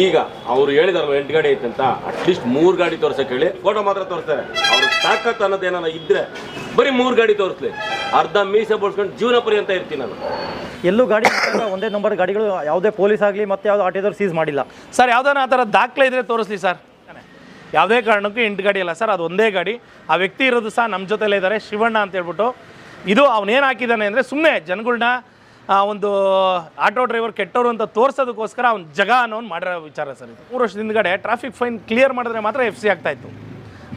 ಈಗ ಅವ್ರು ಹೇಳಿದಾರಲ್ಲ ಎಂಟು ಗಾಡಿ ಐತೆ ಅಂತ ಅಟ್ಲೀಸ್ಟ್ ಮೂರು ಗಾಡಿ ತೋರ್ಸಕ್ಕೆ ಹೇಳಿ ಫೋಟೋ ಮಾತ್ರ ತೋರಿಸ್ತಾರೆ. ಅವ್ರ ತಾಕತ್ ಅನ್ನೋದು ಏನಾರ ಇದ್ರೆ ಬರೀ ಮೂರು ಗಾಡಿ ತೋರಿಸ್ಲಿ. ಅರ್ಧ ಮೀಸೆ ಬಳಸ್ಕೊಂಡು ಜೀವನ ಪರ್ಯಂತ ಇರ್ತೀನಿ ನಾನು. ಎಲ್ಲೂ ಗಾಡಿ ಒಂದೇ ನಂಬರ್ ಗಾಡಿಗಳು ಯಾವುದೇ ಪೊಲೀಸ್ ಆಗಲಿ ಮತ್ತೆ ಯಾವುದೋ ಆಟೋದವ್ರು ಸೀಸ್ ಮಾಡಿಲ್ಲ. ಸರ್ ಯಾವ್ದಾನ ಆ ಥರ ದಾಖಲೆ ಇದ್ರೆ ತೋರಿಸ್ಲಿ ಸರ್? ಯಾವುದೇ ಕಾರಣಕ್ಕೂ ಎಂಟು ಗಾಡಿ ಅಲ್ಲ ಸರ್ ಅದು ಒಂದೇ ಗಾಡಿ. ಆ ವ್ಯಕ್ತಿ ಇರೋದು ಸಹ ನಮ್ಮ ಜೊತೆಲೇ ಇದ್ದಾರೆ ಶಿವಣ್ಣ ಅಂತ ಹೇಳ್ಬಿಟ್ಟು. ಇದು ಅವನೇನು ಹಾಕಿದ್ದಾನೆ ಅಂದರೆ ಸುಮ್ಮನೆ ಜನಗಳ್ನ ಆ, ಒಂದು ಆಟೋ ಡ್ರೈವರ್ ಕೆಟ್ಟವರು ಅಂತ ತೋರ್ಸೋದಕ್ಕೋಸ್ಕರ ಅವ್ನು ಜಗ ಅನ್ನೋನ್ ಮಾಡಿರೋ ವಿಚಾರ ಸರ್ ಇದು. ಮೂರು ವರ್ಷದ ಹಿಂದ್ಗಡೆ ಟ್ರಾಫಿಕ್ ಫೈನ್ ಕ್ಲಿಯರ್ ಮಾಡಿದ್ರೆ ಮಾತ್ರ ಎಫ್ ಸಿ ಆಗ್ತಾಯಿತ್ತು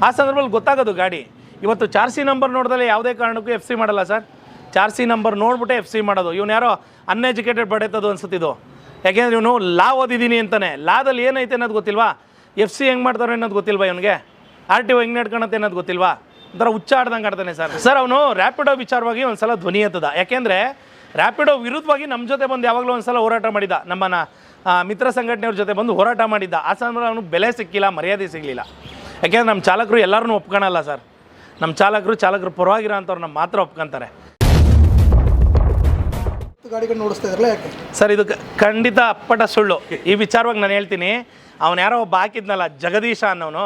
ಆ ಸಂದರ್ಭದಲ್ಲಿ ಗೊತ್ತಾಗೋದು ಗಾಡಿ. ಇವತ್ತು ಚಾರ್ ಸಿ ನಂಬರ್ ನೋಡಿದ್ರೆ ಯಾವುದೇ ಕಾರಣಕ್ಕೂ ಎಫ್ ಸಿ ಮಾಡಲ್ಲ ಸರ್. ಚಾರ್ ಸಿ ನಂಬರ್ ನೋಡ್ಬಿಟ್ಟೆ ಎಫ್ ಸಿ ಮಾಡೋದು. ಇವನು ಯಾರೋ ಅನ್ಎಜುಕೇಟೆಡ್ ಬಡೆತದು ಅನ್ಸುತ್ತಿದ್ದು. ಯಾಕೆಂದ್ರೆ ಇವನು ಲಾ ಓದಿದ್ದೀನಿ ಅಂತಾನೆ. ಲಾದಲ್ಲಿ ಏನೈತೆ ಅನ್ನೋದು ಗೊತ್ತಿಲ್ವಾ? ಎಫ್ ಸಿ ಹೆಂಗೆ ಮಾಡ್ತಾರೆ ಅನ್ನೋದು ಗೊತ್ತಿಲ್ವಾ ಇವನಿಗೆ? ಆರ್ ಟಿ ಒ ಹೆಂಗೆ ನಡ್ಕೊಳತ್ತೆ ಅನ್ನೋದು ಗೊತ್ತಿಲ್ವಾ? ಒಂಥರ ಹುಚ್ಚಾಡ್ದಂಗೆ ಆಡ್ತಾನೆ ಸರ್. ಸರ್, ಅವನು ರ್ಯಾಪಿಡೋ ವಿಚಾರವಾಗಿ ಒಂದು ಸಲ ಧ್ವನಿ ಎತ್ತದ. ಯಾಕೆಂದರೆ ರ್ಯಾಪಿಡೋ ವಿರುದ್ಧವಾಗಿ ನಮ್ಮ ಜೊತೆ ಬಂದು ಯಾವಾಗಲೂ ಒಂದು ಸಲ ಹೋರಾಟ ಮಾಡಿದ ನಮ್ಮನ್ನ ಮಿತ್ರ ಸಂಘಟನೆಯವ್ರ ಜೊತೆ ಬಂದು ಹೋರಾಟ ಮಾಡಿದ್ದ. ಆ ಸಂದರ್ಭದಲ್ಲಿ ಅವನು ಬೆಲೆ ಸಿಕ್ಕಿಲ್ಲ ಮರ್ಯಾದೆ ಸಿಗಲಿಲ್ಲ. ಯಾಕೆಂದ್ರೆ ನಮ್ಮ ಚಾಲಕರು ಎಲ್ಲರನ್ನೂ ಒಪ್ಕೊಳಲ್ಲ ಸರ್. ನಮ್ಮ ಚಾಲಕರು ಚಾಲಕರು ಪರವಾಗಿರೋ ನಮ್ಮ ಮಾತ್ರ ಒಪ್ಕೊಂತಾರೆ. ಗಾಡಿಗಳು ನೋಡಿಸ್ತಾ ಇದ್ರಲ್ಲ ಯಾಕೆ? ಸರ್ ಇದು ಖಂಡಿತ ಅಪ್ಪಟ ಸುಳ್ಳು. ಈ ವಿಚಾರವಾಗಿ ನಾನು ಹೇಳ್ತೀನಿ ಅವನು ಯಾರೋ ಒಬ್ಬ ಹಾಕಿದ್ನಲ್ಲ ಜಗದೀಶ ಅನ್ನೋನು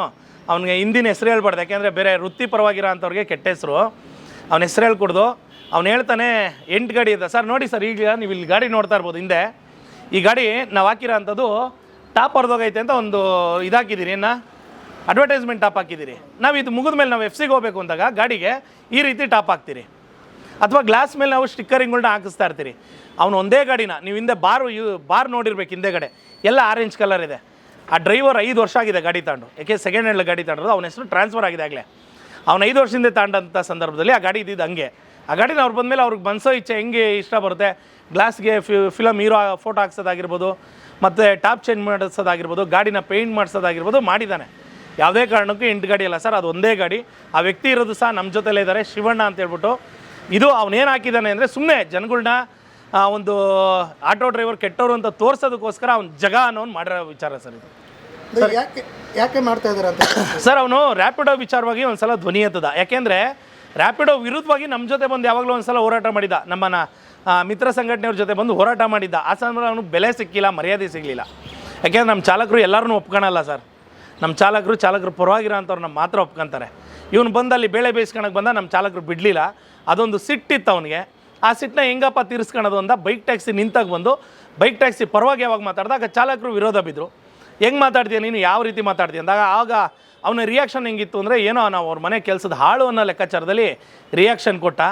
ಅವನಿಗೆ ಹಿಂದಿನ ಹೆಸರು ಹೇಳ್ಬಾರ್ದು. ಯಾಕೆಂದರೆ ಬೇರೆ ವೃತ್ತಿಪರವಾಗಿರೋ ಅಂಥವ್ರಿಗೆ ಕೆಟ್ಟ ಹೆಸರು. ಅವನ ಹೆಸರು ಹೇಳ್ಕೊಡ್ದು. ಅವ್ನು ಹೇಳ್ತಾನೆ, ಎಂಟು ಗಾಡಿ ಇದೆ. ಸರ್, ನೋಡಿ ಸರ್, ಈಗ ನೀವು ಇಲ್ಲಿ ಗಾಡಿ ನೋಡ್ತಾ ಇರ್ಬೋದು, ಹಿಂದೆ. ಈ ಗಾಡಿ ನಾವು ಹಾಕಿರೋ ಅಂಥದ್ದು ಟಾಪ್ ಹೊರದೋಗೈತೆ ಅಂತ ಒಂದು ಇದಾಕಿದ್ದೀರಿ ಏನ? ಅಡ್ವರ್ಟೈಸ್ಮೆಂಟ್ ಟಾಪ್ ಹಾಕಿದ್ದೀರಿ ನಾವು ಇದು ಮುಗಿದ ಮೇಲೆ ನಾವು ಎಫ್ ಸಿಗೆ ಹೋಗ್ಬೇಕು ಅಂದಾಗ ಗಾಡಿಗೆ ಈ ರೀತಿ ಟಾಪ್ ಹಾಕ್ತೀರಿ. ಅಥವಾ ಗ್ಲಾಸ್ ಮೇಲೆ ನಾವು ಸ್ಟಿಕ್ಕರಿಂಗ್ಗಳನ್ನ ಹಾಕಿಸ್ತಾ ಇರ್ತೀರಿ. ಅವನು ಒಂದೇ ಗಾಡಿನ, ನೀವು ಹಿಂದೆ ಬಾರು ಯು ಬಾರ್ ನೋಡಿರ್ಬೇಕು ಹಿಂದೆಗಡೆ ಎಲ್ಲ ಆರೆಂಜ್ ಕಲರ್ ಇದೆ. ಆ ಡ್ರೈವರ್ ಐದು ವರ್ಷ ಆಗಿದೆ ಗಾಡಿ ತಗೊಂಡು. ಯಾಕೆ ಸೆಕೆಂಡ್ ಹ್ಯಾಂಡ್ ಗಾಡಿ ತಗೊಂಡ್ರು ಅವನ ಹೆಸರು ಟ್ರಾನ್ಸ್ಫರ್ ಆಗಿದೆ ಆಗಲೇ. ಅವ್ನು ಐದು ವರ್ಷದಿಂದ ತಾಂಡಂಥ ಸಂದರ್ಭದಲ್ಲಿ ಆ ಗಾಡಿ ಇದ್ದಿದ್ದು ಹಂಗೆ. ಆ ಗಾಡಿನ ಅವ್ರು ಬಂದಮೇಲೆ ಅವ್ರಿಗೆ ಮನಸೋ ಇಚ್ಛೆ ಹೆಂಗೆ ಇಷ್ಟ ಬರುತ್ತೆ. ಗ್ಲಾಸ್ಗೆ ಫಿಲಮ್ ಹೀರೋ ಫೋಟೋ ಹಾಕ್ಸೋದಾಗಿರ್ಬೋದು, ಮತ್ತು ಟಾಪ್ ಚೇಂಜ್ ಮಾಡಿಸೋದಾಗಿರ್ಬೋದು, ಗಾಡಿನ ಪೇಂಟ್ ಮಾಡಿಸೋದಾಗಿರ್ಬೋದು ಮಾಡಿದ್ದಾನೆ. ಯಾವುದೇ ಕಾರಣಕ್ಕೂ ಎಂಟು ಗಾಡಿ ಅಲ್ಲ ಸರ್, ಅದು ಒಂದೇ ಗಾಡಿ. ಆ ವ್ಯಕ್ತಿ ಇರೋದು ಸಹ ನಮ್ಮ ಜೊತೆಲೇ ಇದ್ದಾರೆ, ಶಿವಣ್ಣ ಅಂತ ಹೇಳ್ಬಿಟ್ಟು. ಇದು ಅವನೇನು ಹಾಕಿದ್ದಾನೆ ಅಂದರೆ ಸುಮ್ಮನೆ ಜನಗಳನ್ನ ಒಂದು ಆಟೋ ಡ್ರೈವರ್ ಕೆಟ್ಟವರು ಅಂತ ತೋರಿಸೋದಕ್ಕೋಸ್ಕರ ಅವ್ನು ಜಗ ಅನ್ನೋನು ಮಾಡಿರೋ ವಿಚಾರ ಸರ್ ಇದು. ಯಾಕೆ ಯಾಕೆ ಮಾಡ್ತಾ ಇದ್ದಾರೆ ಅಂತ ಸರ್ ಅವನು ರ್ಯಾಪಿಡೋ ವಿಚಾರವಾಗಿ ಒಂದ್ಸಲ ಧ್ವನಿ ಎತ್ತದ. ಯಾಕೆಂದರೆ ರ್ಯಾಪಿಡೋ ವಿರುದ್ಧವಾಗಿ ನಮ್ಮ ಜೊತೆ ಬಂದು ಯಾವಾಗಲೂ ಒಂದು ಸಲ ಹೋರಾಟ ಮಾಡಿದ. ನಮ್ಮನ್ನ ಮಿತ್ರ ಸಂಘಟನೆಯವ್ರ ಜೊತೆ ಬಂದು ಹೋರಾಟ ಮಾಡಿದ್ದ. ಆ ಸಂದರ್ಭ ಅವನು ಬೆಲೆ ಸಿಕ್ಕಿಲ್ಲ ಮರ್ಯಾದೆ ಸಿಗಲಿಲ್ಲ. ಯಾಕೆಂದ್ರೆ ನಮ್ಮ ಚಾಲಕರು ಎಲ್ಲರನ್ನೂ ಒಪ್ಕೊಳಲ್ಲ ಸರ್. ನಮ್ಮ ಚಾಲಕರು ಚಾಲಕರು ಪರವಾಗಿರೋ ನಮ್ಮ ಮಾತ್ರ ಒಪ್ಕೊಂತಾರೆ. ಇವನು ಬಂದು ಅಲ್ಲಿ ಬೇಳೆ ಬೇಯಿಸ್ಕೊಳಕ್ಕೆ ಬಂದ ನಮ್ಮ ಚಾಲಕರು ಬಿಡಲಿಲ್ಲ. ಅದೊಂದು ಸಿಟ್ಟಿತ್ತು ಅವನಿಗೆ. ಆ ಸಿಟ್ಟನ್ನ ಹೆಂಗಪ್ಪ ತೀರಿಸ್ಕೊಳೋದು ಅಂತ ಬೈಕ್ ಟ್ಯಾಕ್ಸಿ ನಿಂತಾಗ ಬಂದು ಬೈಕ್ ಟ್ಯಾಕ್ಸಿ ಪರವಾಗಿ ಯಾವಾಗ ಮಾತಾಡಿದಾಗ ಚಾಲಕರು ವಿರೋಧ ಬಿದ್ದರು ಹೆಂಗೆ ಮಾತಾಡ್ತೀಯ? ನೀನು ಯಾವ ರೀತಿ ಮಾತಾಡ್ತೀಯ? ಅಂದಾಗ ಆಗ ಅವನ ರಿಯಾಕ್ಷನ್ ಹೆಂಗಿತ್ತು ಅಂದರೆ ಏನೋ ನಾವು ಅವ್ರ ಮನೆ ಕೆಲಸದ ಹಾಳು ಅನ್ನೋ ಲೆಕ್ಕಾಚಾರದಲ್ಲಿ ರಿಯಾಕ್ಷನ್ ಕೊಟ್ಟ.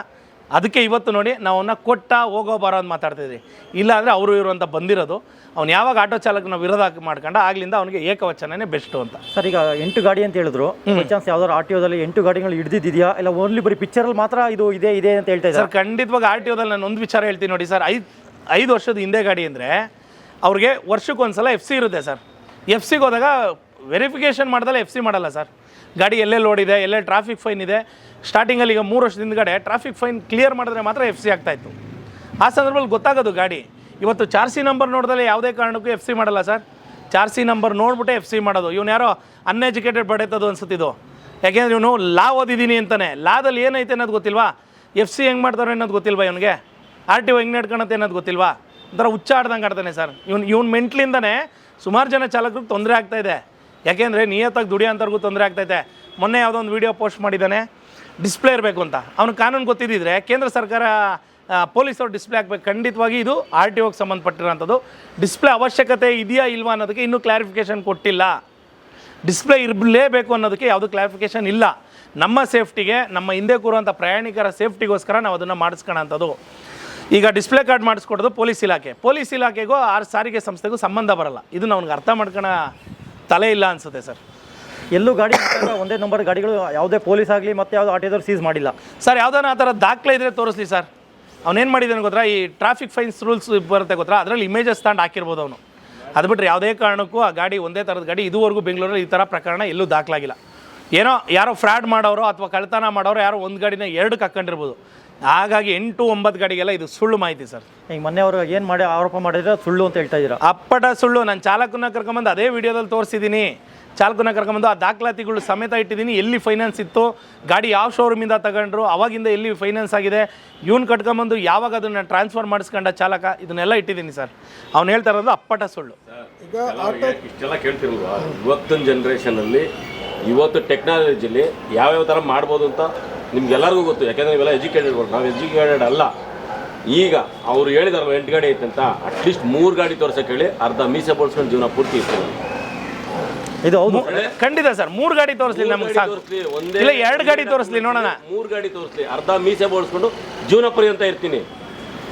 ಅದಕ್ಕೆ ಇವತ್ತು ನೋಡಿ ನಾವು ಅವನ್ನ ಕೊಟ್ಟ ಹೋಗೋ ಬರೋ ಅಂತ ಮಾತಾಡ್ತಿದ್ವಿ ಇಲ್ಲಾಂದರೆ ಅವರು ಇವರು ಅಂತ ಬಂದಿರೋದು. ಅವ್ನು ಯಾವಾಗ ಆಟೋ ಚಾಲಕನ ವಿರೋಧ ಮಾಡ್ಕೊಂಡ ಆಗ್ಲಿಂದ ಅವನಿಗೆ ಏಕವಚನನೇ ಬೆಸ್ಟು ಅಂತ. ಸರ್ ಈಗ ಎಂಟು ಗಾಡಿ ಅಂತ ಹೇಳಿದ್ರು. ಚಾನ್ಸ್ ಯಾವ್ದಾದ್ರು ಆರ್ ಟಿ ಓದಲ್ಲಿ ಎಂಟು ಗಾಡಿಗಳು ಹಿಡಿದಿದೆಯಾ ಇಲ್ಲ ಓನ್ಲಿ ಬರೀ ಪಿಕ್ಚರಲ್ಲಿ ಮಾತ್ರ ಇದು ಇದೆ ಇದೆ ಅಂತ ಹೇಳ್ತಾ ಇದ್ದಾರೆ? ಸರ್ ಖಂಡಿತವಾಗಿ ಆರ್ ಟಿ ಓದಲ್ಲಿ ನಾನು ಒಂದು ವಿಚಾರ ಹೇಳ್ತೀನಿ ನೋಡಿ ಸರ್. ಐದು ಐದು ವರ್ಷದ ಹಿಂದೆ ಗಾಡಿ ಅಂದರೆ ಅವ್ರಿಗೆ ವರ್ಷಕ್ಕೆ ಒಂದು ಸಲ ಎಫ್ ಸಿ ಇರುತ್ತೆ ಸರ್. ಎಫ್ ಸಿಗೆ ಹೋದಾಗ ವೆರಿಫಿಕೇಷನ್ ಮಾಡ್ದಲ್ಲ ಎಫ್ ಸಿ ಮಾಡಲ್ಲ ಸರ್ ಗಾಡಿ ಎಲ್ಲೆಲ್ಲಿ ಓಡಿದೆ ಎಲ್ಲೇ ಟ್ರಾಫಿಕ್ ಫೈನ್ ಇದೆ. ಸ್ಟಾರ್ಟಿಂಗಲ್ಲಿ ಈಗ ಮೂರು ವರ್ಷದ ಹಿಂದ್ಗಡೆ ಟ್ರಾಫಿಕ್ ಫೈನ್ ಕ್ಲಿಯರ್ ಮಾಡಿದ್ರೆ ಮಾತ್ರ ಎಫ್ ಸಿ ಆಗ್ತಾಯಿತ್ತು ಆ ಸಂದರ್ಭದಲ್ಲಿ ಗೊತ್ತಾಗೋದು ಗಾಡಿ. ಇವತ್ತು ಚಾರ್ ಸಿ ನಂಬರ್ ನೋಡಿದ್ರೆ ಯಾವುದೇ ಕಾರಣಕ್ಕೂ ಎಫ್ ಸಿ ಮಾಡಲ್ಲ ಸರ್ ಚಾರ್ ಸಿ ನಂಬರ್ ನೋಡ್ಬಿಟ್ಟೆ ಎಫ್ ಸಿ ಮಾಡೋದು. ಇವನು ಯಾರೋ ಅನ್ಎಜುಕೇಟೆಡ್ ಬಡೈತದು ಅನ್ಸುತ್ತಿದ್ದು. ಯಾಕೆಂದ್ರೆ ಇವನು ಲಾ ಓದಿದ್ದೀನಿ ಅಂತಾನೆ. ಲಾದಲ್ಲಿ ಏನೈತೆ ಅನ್ನೋದು ಗೊತ್ತಿಲ್ವಾ? ಎಫ್ ಸಿ ಹೆಂಗೆ ಮಾಡ್ತಾರೆ ಅನ್ನೋದು ಗೊತ್ತಿಲ್ವಾ ಇವನಿಗೆ? ಆರ್ ಟಿ ಒ ಹೆಂಗೆ ನಡ್ಕೊಳತ್ತೆ ಅನ್ನೋದು ಗೊತ್ತಿಲ್ವಾ? ಒಂಥರ ಹುಚ್ಚ ಆಡ್ದಂಗೆ ಆಡ್ತಾನೆ ಸರ್ ಇವ್ನು, ಇವ್ನ ಮೆಂಟ್ಲಿಂದನೇ ಸುಮಾರು ಜನ ಚಾಲಕರಿಗೆ ತೊಂದರೆ ಆಗ್ತಾ ಇದೆ. ಯಾಕೆಂದರೆ ನಿಯತ್ತಾಗಿ ದುಡಿಯೋಂಥವ್ರಿಗೂ ತೊಂದರೆ ಆಗ್ತೈತೆ ಮೊನ್ನೆ ಯಾವುದೋ ಒಂದು ವೀಡಿಯೋ ಪೋಸ್ಟ್ ಮಾಡಿದ್ದಾನೆ. ಡಿಸ್ಪ್ಲೇ ಇರಬೇಕು ಅಂತ. ಅವ್ನು ಕಾನೂನು ಗೊತ್ತಿದ್ದಿದ್ರೆ ಕೇಂದ್ರ ಸರ್ಕಾರ ಪೊಲೀಸವ್ರು ಡಿಸ್ಪ್ಲೇ ಹಾಕ್ಬೇಕು. ಖಂಡಿತವಾಗಿ ಇದು ಆರ್ ಟಿ ಒಗೆ ಸಂಬಂಧಪಟ್ಟಿರೋಂಥದ್ದು ಡಿಸ್ಪ್ಲೇ ಅವಶ್ಯಕತೆ ಇದೆಯಾ ಇಲ್ವಾ ಅನ್ನೋದಕ್ಕೆ ಇನ್ನೂ ಕ್ಲಾರಿಫಿಕೇಷನ್ ಕೊಟ್ಟಿಲ್ಲ. ಡಿಸ್ಪ್ಲೇ ಇರಲೇಬೇಕು ಅನ್ನೋದಕ್ಕೆ ಯಾವುದು ಕ್ಲಾರಿಫಿಕೇಷನ್ ಇಲ್ಲ. ನಮ್ಮ ಸೇಫ್ಟಿಗೆ ನಮ್ಮ ಹಿಂದೆ ಕೂರುವಂಥ ಪ್ರಯಾಣಿಕರ ಸೇಫ್ಟಿಗೋಸ್ಕರ ನಾವು ಅದನ್ನು ಮಾಡಿಸ್ಕೊಳ್ಳೋಂಥದ್ದು ಈಗ ಡಿಸ್ಪ್ಲೇ ಕಾರ್ಡ್ ಮಾಡಿಸ್ಕೊಡೋದು ಪೊಲೀಸ್ ಇಲಾಖೆ. ಪೊಲೀಸ್ ಇಲಾಖೆಗೂ ಆ ಸಾರಿಗೆ ಸಂಸ್ಥೆಗೂ ಸಂಬಂಧ ಬರಲ್ಲ. ಇದು ಅವ್ನಿಗೆ ಅರ್ಥ ಮಾಡ್ಕೋಣ ತಲೆ ಇಲ್ಲ ಅನಿಸುತ್ತೆ ಸರ್. ಎಲ್ಲೂ ಗಾಡಿ ಒಂದೇ ನಂಬರ್ ಗಾಡಿಗಳು ಯಾವುದೇ ಪೊಲೀಸ್ ಆಗಲಿ ಮತ್ತೆ ಆಟೋ ಆಟೋದವ್ರು ಸೀಸ್ ಮಾಡಿಲ್ಲ. ಸರ್ ಯಾವ್ದಾನ ಆ ಥರ ದಾಖಲೆ ಇದ್ರೆ ತೋರಿಸ್ಲಿ ಸರ್. ಅವನೇನು ಮಾಡಿದ್ದಾನೆ ಗೊತ್ತಾ? ಈ ಟ್ರಾಫಿಕ್ ಫೈನ್ಸ್ ರೂಲ್ಸ್ ಬರುತ್ತೆ ಗೊತ್ತಾ? ಅದರಲ್ಲಿ ಇಮೇಜಸ್ ತಗೊಂಡು ಹಾಕಿರ್ಬೋದು ಅವನು. ಅದು ಬಿಟ್ಟರೆ ಯಾವುದೇ ಕಾರಣಕ್ಕೂ ಆ ಗಾಡಿ ಒಂದೇ ಥರದ ಗಾಡಿ ಇದುವರೆಗೂ ಬೆಂಗಳೂರಲ್ಲಿ ಈ ಥರ ಪ್ರಕರಣ ಎಲ್ಲೂ ದಾಖಲಾಗಿಲ್ಲ. ಏನೋ ಯಾರೋ ಫ್ರಾಡ್ ಮಾಡೋರು ಅಥವಾ ಕಳ್ತನ ಮಾಡೋರು ಯಾರೋ ಒಂದು ಗಾಡಿನ ಎರಡಕ್ಕೆ ಹಾಕ್ಕೊಂಡಿರ್ಬೋದು ಹಾಗಾಗಿ ಎಂಟು ಒಂಬತ್ತು ಗಾಡಿಗೆಲ್ಲ ಇದು ಸುಳ್ಳು ಮಾಹಿತಿ ಸರ್. ಈಗ ಮೊನ್ನೆ ಅವರು ಏನು ಮಾಡಿ ಆರೋಪ ಮಾಡಿದ್ರೆ ಸುಳ್ಳು ಅಂತ ಹೇಳ್ತಾ ಇದ್ದೀರಾ? ಅಪ್ಪಟ ಸುಳ್ಳು. ನಾನು ಚಾಲಕನ ಕರ್ಕೊಂಬಂದು ಅದೇ ವಿಡಿಯೋದಲ್ಲಿ ತೋರಿಸಿದ್ದೀನಿ. ಚಾಲಕನ ಕರ್ಕೊಂಬಂದು ಆ ದಾಖಲಾತಿಗಳು ಸಮೇತ ಇಟ್ಟಿದ್ದೀನಿ. ಎಲ್ಲಿ ಫೈನಾನ್ಸ್ ಇತ್ತು? ಗಾಡಿ ಯಾವ ಶೋರೂಮಿಂದ ತಗೊಂಡ್ರು? ಅವಾಗಿಂದ ಎಲ್ಲಿ ಫೈನಾನ್ಸ್ ಆಗಿದೆ? ಇವ್ನು ಕಟ್ಕೊಂಬಂದು ಯಾವಾಗ ಅದನ್ನು ಟ್ರಾನ್ಸ್ಫರ್ ಮಾಡಿಸ್ಕೊಂಡ ಚಾಲಕ? ಇದನ್ನೆಲ್ಲ ಇಟ್ಟಿದ್ದೀನಿ ಸರ್. ಅವ್ನು ಹೇಳ್ತಾ ಇರೋದು ಅಪ್ಪಟ ಸುಳ್ಳು. ಈಗ ಇಷ್ಟೆಲ್ಲ ಕೇಳ್ತಿರಲ್ವಾ? ಇವತ್ತಿನ ಜನ್ರೇಷನಲ್ಲಿ ಇವತ್ತು ಟೆಕ್ನಾಲಜಿಲಿ ಯಾವ್ಯಾವ ಥರ ಮಾಡ್ಬೋದು ಅಂತ ನಿಮ್ಗೆಲ್ಲರಿಗೂ ಗೊತ್ತು. ಯಾಕೆಂದರೆ ಇವೆಲ್ಲ ಎಜುಕೇಟೆಡ್ ನಾವು ಎಜುಕೇಟೆಡ್ ಅಲ್ಲ. ಈಗ ಅವರು ಹೇಳಿದಾರಲ್ಲ ಎಂಟು ಗಾಡಿ ಐತೆ ಅಂತ. ಅಟ್ಲೀಸ್ಟ್ ಮೂರು ಗಾಡಿ ತೋರ್ಸಕ್ಕೆ ಹೇಳಿ ಅರ್ಧ ಮೀಸೆ ಬೋಳ್ಸ್ಕೊಂಡು ಜೀವನ ಪೂರ್ತಿ ಇರ್ತೀವಿ ಇದು ಹೌದು. ಖಂಡಿತ ಸರ್ ಮೂರು ಗಾಡಿ ತೋರಿಸ್ಲಿ ನಮ್ಗೆ ಸಾಕು. ಇಲ್ಲ ಎರಡು ಗಾಡಿ ತೋರಿಸ್ಲಿ ನೋಡೋಣ. ಮೂರು ಗಾಡಿ ತೋರಿಸ್ಲಿ ಅರ್ಧ ಮೀಸೆ ಬೋಳ್ಸ್ಕೊಂಡು ಜೀವನ ಪರ್ಯಂತ ಇರ್ತೀನಿ.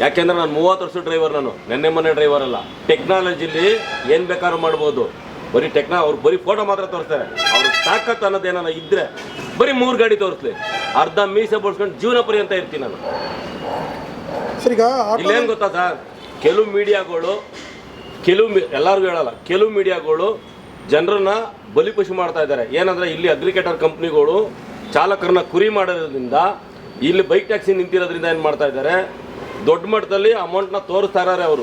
ಯಾಕೆಂದ್ರೆ ನಾನು ಮೂವತ್ತು ವರ್ಷ ಡ್ರೈವರ್ ನಾನು. ನೆನ್ನೆ ಮೊನ್ನೆ ಡ್ರೈವರ್ ಅಲ್ಲ. ಟೆಕ್ನಾಲಜಿಲಿ ಏನು ಬೇಕಾದ್ರೂ ಮಾಡ್ಬೋದು. ಬರೀ ಟೆಕ್ನಾ ಅವ್ರು ಬರೀ ಫೋಟೋ ಮಾತ್ರ ತೋರಿಸ್ತಾರೆ. ಅವ್ರಿಗೆ ತಾಕತ್ತು ಅನ್ನೋದೇನಾರ ಇದ್ರೆ ಬರೀ ಮೂರು ಗಾಡಿ ತೋರಿಸ್ಲಿ. ಅರ್ಧ ಮೀಸೆ ಬಳಸ್ಕೊಂಡು ಜೀವನ ಪರ್ಯಂತ ಇರ್ತೀನಿ ನಾನು. ಇಲ್ಲೇನು ಗೊತ್ತಾ ಸರ್? ಕೆಲವು ಮೀಡಿಯಾಗಳು ಕೆಲವು ಮಿ- ಎಲ್ಲರಿಗೂ ಹೇಳಲ್ಲ. ಕೆಲವು ಮೀಡಿಯಾಗಳು ಜನರನ್ನ ಬಲಿಪಶು ಮಾಡ್ತಾ ಇದ್ದಾರೆ. ಏನಂದ್ರೆ ಇಲ್ಲಿ ಅಗ್ರಿಕೇಟರ್ ಕಂಪ್ನಿಗಳು ಚಾಲಕರನ್ನ ಕುರಿ ಮಾಡೋದ್ರಿಂದ ಇಲ್ಲಿ ಬೈಕ್ ಟ್ಯಾಕ್ಸಿ ನಿಂತಿರೋದ್ರಿಂದ ಏನು ಮಾಡ್ತಾ ಇದ್ದಾರೆ? ದೊಡ್ಡ ಮಟ್ಟದಲ್ಲಿ ಅಮೌಂಟ್ನ ತೋರಿಸ್ತಾ ಇದ್ದಾರೆ ಅವರು.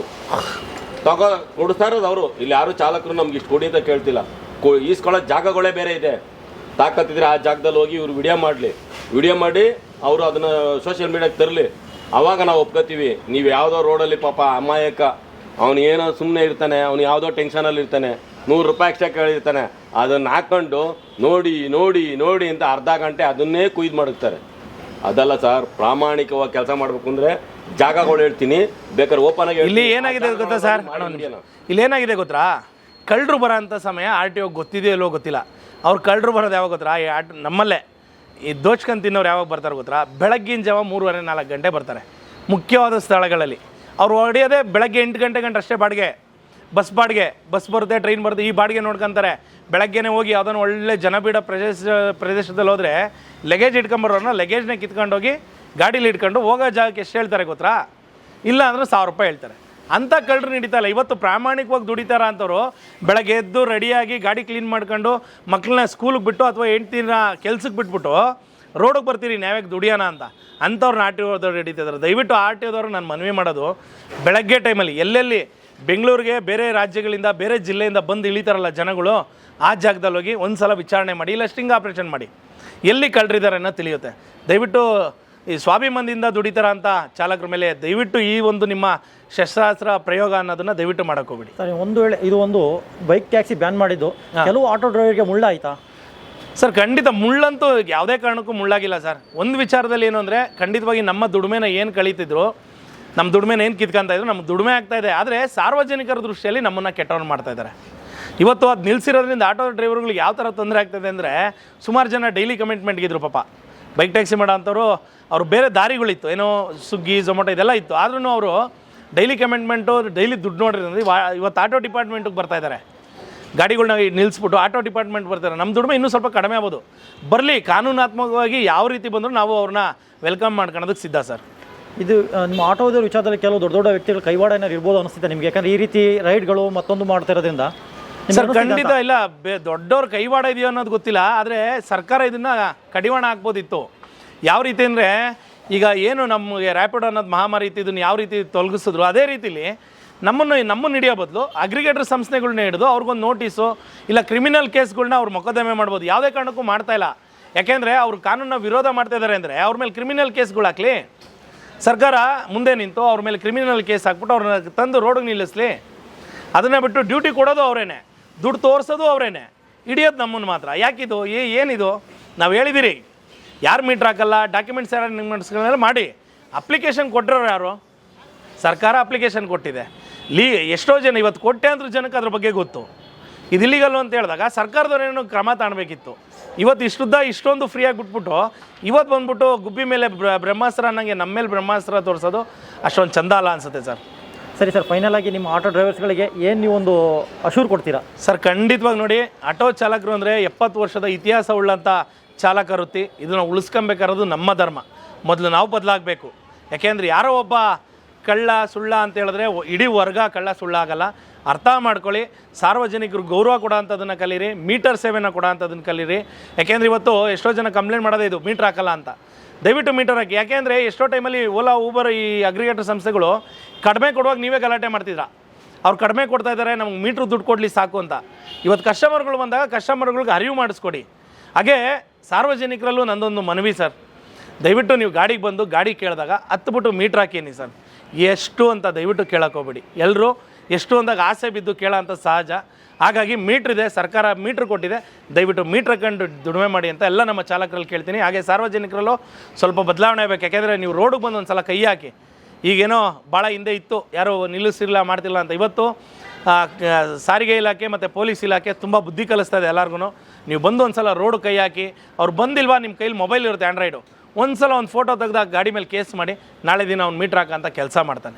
ತಗೋ ಕೊಡಿಸ್ತಾ ಇರೋದು ಅವರು. ಇಲ್ಲಿ ಯಾರು ಚಾಲಕರು ನಮ್ಗೆ ಇಷ್ಟು ಕೊಡಿ ಅಂತ ಕೇಳ್ತಿಲ್ಲ. ಕೊ- ಈಸ್ಕೊಳ್ಳೋ ಜಾಗಗಳೇ ಬೇರೆ ಇದೆ. ತಾಕತ್ತಿದ್ರೆ ಆ ಜಾಗದಲ್ಲಿ ಹೋಗಿ ಇವ್ರು ವಿಡಿಯೋ ಮಾಡಲಿ. ವಿಡಿಯೋ ಮಾಡಿ ಅವರು ಅದನ್ನು ಸೋಷಿಯಲ್ ಮೀಡಿಯಾಗೆ ತರಲಿ. ಅವಾಗ ನಾವು ಒಪ್ಕೋತೀವಿ. ನೀವು ಯಾವುದೋ ರೋಡಲ್ಲಿ ಪಾಪ ಅಮಾಯಕ. ಅವನು ಏನೋ ಸುಮ್ಮನೆ ಇರ್ತಾನೆ. ಅವ್ನು ಯಾವುದೋ ಟೆನ್ಷನಲ್ಲಿ ಇರ್ತಾನೆ. ನೂರು ರೂಪಾಯಿ ಎಕ್ಸ್ಟ್ರಾ ಕೇಳಿರ್ತಾನೆ. ಅದನ್ನು ಹಾಕ್ಕೊಂಡು ನೋಡಿ ನೋಡಿ ನೋಡಿ ಅಂತ ಅರ್ಧ ಗಂಟೆ ಅದನ್ನೇ ಕುಯ್ದು ಮಾಡಿರ್ತಾರೆ ಅದಲ್ಲ ಸರ್, ಪ್ರಾಮಾಣಿಕವಾಗಿ ಕೆಲಸ ಮಾಡಬೇಕು ಅಂದರೆ ಜಾಗಗಳು ಹೇಳ್ತೀನಿ. ಬೇಕಾದ್ರೆ ಓಪನ್ ಆಗಿ ಇಲ್ಲಿ ಏನಾಗಿದೆ ಗೊತ್ತಾ ಸರ್? ಇಲ್ಲಿ ಏನಾಗಿದೆ ಗೊತ್ತಾ? ಕಳ್ಳರು ಬರೋ ಅಂಥ ಸಮಯ ಆರ್ ಟಿ ಒಗೆ ಗೊತ್ತಿದೆಯೋ ಇಲ್ವೋ ಗೊತ್ತಿಲ್ಲ. ಅವ್ರು ಕಳ್ಳರು ಬರೋದು ಯಾವಾಗ ಗೊತ್ತಾ? ಈ ಆಟ ನಮ್ಮಲ್ಲೇ. ಈ ದೋಚ್ಕೊಂಡು ತಿನ್ನೋರು ಯಾವಾಗ ಬರ್ತಾರೆ ಗೊತ್ತಾ? ಬೆಳಗ್ಗಿನ ಜಾವ ಮೂರುವರೆ ನಾಲ್ಕು ಗಂಟೆ ಬರ್ತಾರೆ. ಮುಖ್ಯವಾದ ಸ್ಥಳಗಳಲ್ಲಿ. ಅವ್ರು ಹೊಡೆಯೋದೇ ಬೆಳಗ್ಗೆ ಎಂಟು ಗಂಟೆ ಗಂಟೆ ಅಷ್ಟೇ ಬಾಡಿಗೆ. ಬಸ್ ಬಾಡಿಗೆ. ಬಸ್ ಬರುತ್ತೆ ಟ್ರೈನ್ ಬರುತ್ತೆ ಈ ಬಾಡಿಗೆ ನೋಡ್ಕೊಂತಾರೆ. ಬೆಳಗ್ಗೆನೇ ಹೋಗಿ ಯಾವುದನ್ನು ಒಳ್ಳೆ ಜನಬೀಡ ಪ್ರದೇಶ ಪ್ರದೇಶದಲ್ಲಿ ಹೋದರೆ ಲಗೇಜ್ ಇಟ್ಕೊಂಬರೋರನ್ನ ಲಗೇಜ್ನ ಕಿತ್ಕೊಂಡೋಗಿ ಗಾಡೀಲಿ ಇಟ್ಕೊಂಡು ಹೋಗೋ ಜಾಗಕ್ಕೆ ಎಷ್ಟು ಹೇಳ್ತಾರೆ ಗೊತ್ತಾ? ಇಲ್ಲ ಅಂದ್ರೆ ಸಾವಿರ ರೂಪಾಯಿ ಹೇಳ್ತಾರೆ. ಅಂಥ ಕಳ್ಳರು ನಡೀತಲ್ಲ, ಇವತ್ತು ಪ್ರಾಮಾಣಿಕವಾಗಿ ದುಡಿತಾರ ಅಂತವರು, ಬೆಳಗ್ಗೆ ಎದ್ದು ರೆಡಿಯಾಗಿ ಗಾಡಿ ಕ್ಲೀನ್ ಮಾಡ್ಕೊಂಡು ಮಕ್ಕಳನ್ನ ಸ್ಕೂಲಿಗೆ ಬಿಟ್ಟು ಅಥವಾ ಹೆಂಡ್ತಿನ ಕೆಲ್ಸಕ್ಕೆ ಬಿಟ್ಬಿಟ್ಟು ರೋಡಿಗೆ ಬರ್ತೀರಿ ನಾವ್ಯಾಕೆ ದುಡಿಯೋಣ ಅಂತ. ಅಂಥವ್ರನ್ನ ಆರ್ ಟಿ ಓದವ್ರು ನಡೀತಿದ್ದಾರೆ ದಯವಿಟ್ಟು ಆರ್ ಟಿ ಓದವ್ರು ನಾನು ಮನವಿ ಮಾಡೋದು, ಬೆಳಗ್ಗೆ ಟೈಮಲ್ಲಿ ಎಲ್ಲೆಲ್ಲಿ ಬೆಂಗಳೂರಿಗೆ ಬೇರೆ ರಾಜ್ಯಗಳಿಂದ, ಬೇರೆ ಜಿಲ್ಲೆಯಿಂದ ಬಂದು ಇಳಿತಾರಲ್ಲ ಜನಗಳು, ಆ ಜಾಗದಲ್ಲಿ ಹೋಗಿ ಒಂದು ಸಲ ವಿಚಾರಣೆ ಮಾಡಿ, ಇಲ್ಲ ಸ್ಟಿಂಗ್ ಆಪ್ರೇಷನ್ ಮಾಡಿ. ಎಲ್ಲಿ ಕಳ್ಳರಿದ್ದಾರೆ ಅನ್ನೋ ತಿಳಿಯುತ್ತೆ. ದಯವಿಟ್ಟು ಈ ಸ್ವಾಭಿಮಾನದಿಂದ ದುಡಿತಾರ ಅಂತ ಚಾಲಕರ ಮೇಲೆ ದಯವಿಟ್ಟು ಈ ಒಂದು ನಿಮ್ಮ ಶಸ್ತ್ರಾಸ್ತ್ರ ಪ್ರಯೋಗ ಅನ್ನೋದನ್ನ ದಯವಿಟ್ಟು ಮಾಡಕ್ ಹೋಗ್ಬಿಡಿ. ಸರ್ ಒಂದು ವೇಳೆ ಇದು ಒಂದು ಬೈಕ್ ಟ್ಯಾಕ್ಸಿ ಬ್ಯಾನ್ ಮಾಡಿದ್ದು ಕೆಲವು ಆಟೋ ಡ್ರೈವರ್ಗೆ ಮುಳ್ಳಾಯ್ತಾ? ಸರ್ ಖಂಡಿತ ಮುಳ್ಳಂತೂ ಯಾವುದೇ ಕಾರಣಕ್ಕೂ ಮುಳ್ಳಾಗಿಲ್ಲ ಸರ್. ಒಂದು ವಿಚಾರದಲ್ಲಿ ಏನು ಅಂದರೆ ಖಂಡಿತವಾಗಿ ನಮ್ಮ ದುಡಿಮೆನ ಏನು ಕಳೀತಿದ್ರು ನಮ್ಮ ದುಡಿಮೆನ ಏನು ಕಿತ್ಕೊಂತ ಇದ್ರು ನಮ್ಮ ದುಡಿಮೆ ಆಗ್ತಾ ಇದೆ. ಆದರೆ ಸಾರ್ವಜನಿಕರ ದೃಷ್ಟಿಯಲ್ಲಿ ನಮ್ಮನ್ನು ಕೆಟ್ಟವ್ರು ಮಾಡ್ತಾ ಇದ್ದಾರೆ ಇವತ್ತು ಅದು ನಿಲ್ಲಿಸಿರೋದ್ರಿಂದ ಆಟೋ ಡ್ರೈವರ್ಗಳಿಗೆ ಯಾವ ಥರ ತೊಂದರೆ ಆಗ್ತದೆ ಅಂದರೆ ಸುಮಾರು ಜನ ಡೈಲಿ ಕಮಿಟ್ಮೆಂಟ್ಗಿದ್ರು ಪಾಪ. ಬೈಕ್ ಟ್ಯಾಕ್ಸಿ ಮಾಡೋ ಅಂಥವ್ರು ಅವ್ರು ಬೇರೆ ದಾರಿಗಳಿತ್ತು. ಏನೋ ಸುಗ್ಗಿ ಝೊಮೊಟೊ ಇದೆಲ್ಲ ಇತ್ತು. ಆದ್ರೂ ಅವರು ಡೈಲಿ ಕಮಿಟ್ಮೆಂಟು ಡೈಲಿ ದುಡ್ಡು ನೋಡಿರೋದ್ರಿಂದ ಇವ- ಇವತ್ತು ಆಟೋ ಡಿಪಾರ್ಟ್ಮೆಂಟಿಗೆ ಬರ್ತಾ ಇದ್ದಾರೆ ಗಾಡಿಗಳನ್ನ ನಿಲ್ಲಿಸ್ಬಿಟ್ಟು ಆಟೋ ಡಿಪಾರ್ಟ್ಮೆಂಟ್ ಬರ್ತಾರೆ ನಮ್ಮ ದುಡಿಮೆ ಇನ್ನೂ ಸ್ವಲ್ಪ ಕಡಿಮೆ ಆಗ್ಬೋದು. ಬರಲಿ, ಕಾನೂನಾತ್ಮಕವಾಗಿ ಯಾವ ರೀತಿ ಬಂದರೂ ನಾವು ಅವ್ರನ್ನ ವೆಲ್ಕಮ್ ಮಾಡ್ಕೊಳೋದಕ್ಕೆ ಸಿದ್ಧ, ಸರ್. ಇದು ನಿಮ್ಮ ಆಟೋದ ವಿಚಾರದಲ್ಲಿ ಕೆಲವು ದೊಡ್ಡ ದೊಡ್ಡ ವ್ಯಕ್ತಿಗಳು ಕೈವಾಡ ಏನಾದ್ರು ಇರ್ಬೋದು ಅನಿಸುತ್ತೆ ನಿಮಗೆ. ಯಾಕಂದ್ರೆ ಈ ರೀತಿ ರೈಡ್ಗಳು ಮತ್ತೊಂದು ಮಾಡ್ತಾ ಇರೋದ್ರಿಂದ ನಿಮ್ಗೆ ಸರ್ ಖಂಡಿತ ಇಲ್ಲ. ಬೇ ದೊಡ್ಡವ್ರ ಕೈವಾಡ ಇದೆಯೋ ಅನ್ನೋದು ಗೊತ್ತಿಲ್ಲ. ಆದರೆ ಸರ್ಕಾರ ಇದನ್ನು ಕಡಿವಾಣ ಹಾಕ್ಬೋದಿತ್ತು. ಯಾವ ರೀತಿ ಅಂದರೆ ಈಗ ಏನು ನಮಗೆ ರ್ಯಾಪಿಡ್ ಅನ್ನೋದು ಮಹಾಮಾರಿ ಇತ್ತು ಇದನ್ನು ಯಾವ ರೀತಿ ತೊಲಗಿಸಿದ್ರು ಅದೇ ರೀತಿಲಿ ನಮ್ಮನ್ನು ನಮ್ಮನ್ನು ಹಿಡಿಯೋ ಬದಲು ಅಗ್ರಿಗೇಟರ್ ಸಂಸ್ಥೆಗಳನ್ನ ಹಿಡಿದು ಅವ್ರಿಗೊಂದು ನೋಟಿಸು ಇಲ್ಲ ಕ್ರಿಮಿನಲ್ ಕೇಸ್ಗಳನ್ನ ಅವ್ರು ಮೊಕದ್ದಮೆ ಮಾಡ್ಬೋದು. ಯಾವುದೇ ಕಾರಣಕ್ಕೂ ಮಾಡ್ತಾ ಇಲ್ಲ. ಯಾಕೆಂದರೆ ಅವ್ರು ಕಾನೂನ ವಿರೋಧ ಮಾಡ್ತಾ ಇದ್ದಾರೆ ಅಂದರೆ ಅವ್ರ ಮೇಲೆ ಕ್ರಿಮಿನಲ್ ಕೇಸ್ಗಳು ಹಾಕ್ಲಿ. ಸರ್ಕಾರ ಮುಂದೆ ನಿಂತು ಅವ್ರ ಮೇಲೆ ಕ್ರಿಮಿನಲ್ ಕೇಸ್ ಹಾಕ್ಬಿಟ್ಟು ಅವ್ರನ್ನ ತಂದು ರೋಡಿಗೆ ನಿಲ್ಲಿಸ್ಲಿ. ಅದನ್ನ ಬಿಟ್ಟು ಡ್ಯೂಟಿ ಕೊಡೋದು ಅವರೇನೆ. ದುಡ್ಡು ತೋರಿಸೋದು ಅವರೇನೆ. ಹಿಡಿಯೋದು ನಮ್ಮನ್ನು ಮಾತ್ರ. ಯಾಕಿದು? ಏ, ಏನಿದು? ನಾವು ಹೇಳಿದ್ದೀರಿ ಯಾರು ಮೀಟ್ರ್ ಹಾಕಲ್ಲ? ಡಾಕ್ಯುಮೆಂಟ್ಸ್ ಯಾರು ಮಾಡಿ. ಅಪ್ಲಿಕೇಶನ್ ಕೊಟ್ಟಿರೋರು ಯಾರು? ಸರ್ಕಾರ ಅಪ್ಲಿಕೇಶನ್ ಕೊಟ್ಟಿದೆ. ಲೀ, ಎಷ್ಟೋ ಜನ ಇವತ್ತು ಕೊಟ್ಟೆ ಅಂದ್ರೂ ಜನಕ್ಕೆ ಅದ್ರ ಬಗ್ಗೆ ಗೊತ್ತು. ಇದು ಇಲ್ಲಿಗಲ್ಲು ಅಂತ ಹೇಳಿದಾಗ ಸರ್ಕಾರದವರೇನು ಕ್ರಮ ತಾಣಬೇಕಿತ್ತು. ಇವತ್ತು ಇಷ್ಟುದ್ದ ಇಷ್ಟೊಂದು ಫ್ರೀಯಾಗಿ ಬಿಟ್ಬಿಟ್ಟು ಇವತ್ತು ಬಂದ್ಬಿಟ್ಟು ಗುಬ್ಬಿ ಮೇಲೆ ಬ್ರ- ಬ್ರಹ್ಮಾಸ್ತ್ರ ಅನ್ನಂಗೆ ನಮ್ಮ ಮೇಲೆ ಬ್ರಹ್ಮಾಸ್ತ್ರ ತೋರಿಸೋದು ಅಷ್ಟೊಂದು ಚಂದ ಅಲ್ಲ ಅನ್ಸುತ್ತೆ ಸರ್. ಸರಿ ಸರ್ ಫೈನಲ್ ಆಗಿ ನಿಮ್ಮ ಆಟೋ ಡ್ರೈವರ್ಸ್ಗಳಿಗೆ ಏನು ನೀವು ಒಂದು ಅಶೂರ್ ಕೊಡ್ತೀರಾ? ಸರ್, ಖಂಡಿತವಾಗಿ ನೋಡಿ ಆಟೋ ಚಾಲಕರು ಅಂದರೆ ಎಪ್ಪತ್ತು ವರ್ಷದ ಇತಿಹಾಸ ಉಳ್ಳಂಥ ಚಾಲಕ ವೃತ್ತಿ. ಇದನ್ನು ಉಳಿಸ್ಕೊಬೇಕಾರೋದು ನಮ್ಮ ಧರ್ಮ. ಮೊದಲು ನಾವು ಬದಲಾಗಬೇಕು. ಯಾಕೆಂದರೆ ಯಾರೋ ಒಬ್ಬ ಕಳ್ಳ ಸುಳ್ಳ ಅಂತ ಹೇಳಿದ್ರೆ, ಇಡೀ ವರ್ಗ ಕಳ್ಳ ಸುಳ್ಳ ಆಗಲ್ಲ. ಅರ್ಥ ಮಾಡ್ಕೊಳ್ಳಿ. ಸಾರ್ವಜನಿಕರು ಗೌರವ ಕೊಡೋ ಅಂಥದ್ದನ್ನು ಕಲೀರಿ, ಮೀಟರ್ ಸೇವೆನ ಕೊಡೋ ಅಂಥದ್ದನ್ನು ಕಲೀರಿ. ಯಾಕೆಂದ್ರೆ ಇವತ್ತು ಎಷ್ಟೋ ಜನ ಕಂಪ್ಲೇಂಟ್ ಮಾಡೋದೇ ಇದು, ಮೀಟ್ರ್ ಹಾಕಲ್ಲ ಅಂತ. ದಯವಿಟ್ಟು ಮೀಟರ್ ಹಾಕಿ. ಯಾಕೆಂದರೆ ಎಷ್ಟೋ ಟೈಮಲ್ಲಿ ಓಲಾ ಊಬರ್ ಈ ಅಗ್ರಿಗೇಟರ್ ಸಂಸ್ಥೆಗಳು ಕಡಿಮೆ ಕೊಡುವಾಗ ನೀವೇ ಗಲಾಟೆ ಮಾಡ್ತಿದ್ರಾ. ಅವ್ರು ಕಡಿಮೆ ಕೊಡ್ತಾ ಇದ್ದಾರೆ, ನಮ್ಗೆ ಮೀಟ್ರ್ ದುಡ್ಡು ಕೊಡಲಿ ಸಾಕು ಅಂತ. ಇವತ್ತು ಕಸ್ಟಮರ್ಗಳು ಬಂದಾಗ ಕಸ್ಟಮರ್ಗಳಿಗೆ ಅರಿವು ಮಾಡಿಸ್ಕೊಡಿ. ಹಾಗೆ ಸಾರ್ವಜನಿಕರಲ್ಲೂ ನಂದೊಂದು ಮನವಿ ಸರ್. ದಯವಿಟ್ಟು ನೀವು ಗಾಡಿಗೆ ಬಂದು ಗಾಡಿ ಕೇಳಿದಾಗ ಹತ್ಬಿಟ್ಟು ಮೀಟ್ರ್ ಹಾಕೀನಿ ಸರ್. ಎಷ್ಟು ಅಂತ ದಯವಿಟ್ಟು ಕೇಳೋಕ್ಕೋಗ್ಬೇಡಿ ಎಲ್ಲರೂ ಎಷ್ಟು ಅಂದಾಗ ಆಸೆ ಬಿದ್ದು ಕೇಳೋಂಥ ಸಹಜ. ಹಾಗಾಗಿ ಮೀಟ್ರ್ ಇದೆ, ಸರ್ಕಾರ ಮೀಟ್ರ್ ಕೊಟ್ಟಿದೆ. ದಯವಿಟ್ಟು ಮೀಟ್ರ್ ಕಂಡು ದುಡಿಮೆ ಮಾಡಿ ಅಂತ ಎಲ್ಲ ನಮ್ಮ ಚಾಲಕರಲ್ಲಿ ಕೇಳ್ತೀನಿ. ಹಾಗೆ ಸಾರ್ವಜನಿಕರಲ್ಲೂ ಸ್ವಲ್ಪ ಬದಲಾವಣೆ ಆಗಬೇಕು. ಯಾಕೆಂದರೆ ನೀವು ರೋಡಿಗೆ ಬಂದು ಒಂದು ಸಲ ಕೈ ಹಾಕಿ. ಈಗೇನೋ ಭಾಳ ಹಿಂದೆ ಇತ್ತು. ಯಾರೂ ನಿಲ್ಲಿಸಿಲ್ಲ ಮಾಡ್ತಿಲ್ಲ ಅಂತ. ಇವತ್ತು ಸಾರಿಗೆ ಇಲಾಖೆ ಮತ್ತು ಪೊಲೀಸ್ ಇಲಾಖೆ ತುಂಬ ಬುದ್ಧಿ ಕಲಿಸ್ತಾ ಇದೆ ಎಲ್ಲರಿಗೂ ನೀವು ಬಂದು ಒಂದು ಸಲ ರೋಡ್ ಕೈ ಹಾಕಿ. ಅವ್ರು ಬಂದಿಲ್ವಾ ನಿಮ್ಮ ಕೈಲಿ ಮೊಬೈಲ್ ಇರುತ್ತೆ ಆ್ಯಂಡ್ರಾಯ್ಡು ಒಂದು ಸಲ ಒಂದು ಫೋಟೋ ತೆಗ್ದಾಗ ಗಾಡಿ ಮೇಲೆ ಕೇಸ್ ಮಾಡಿ, ನಾಳೆ ದಿನ ಅವ್ನು ಮೀಟ್ರ್ ಹಾಕಂತ ಕೆಲಸ ಮಾಡ್ತಾನೆ.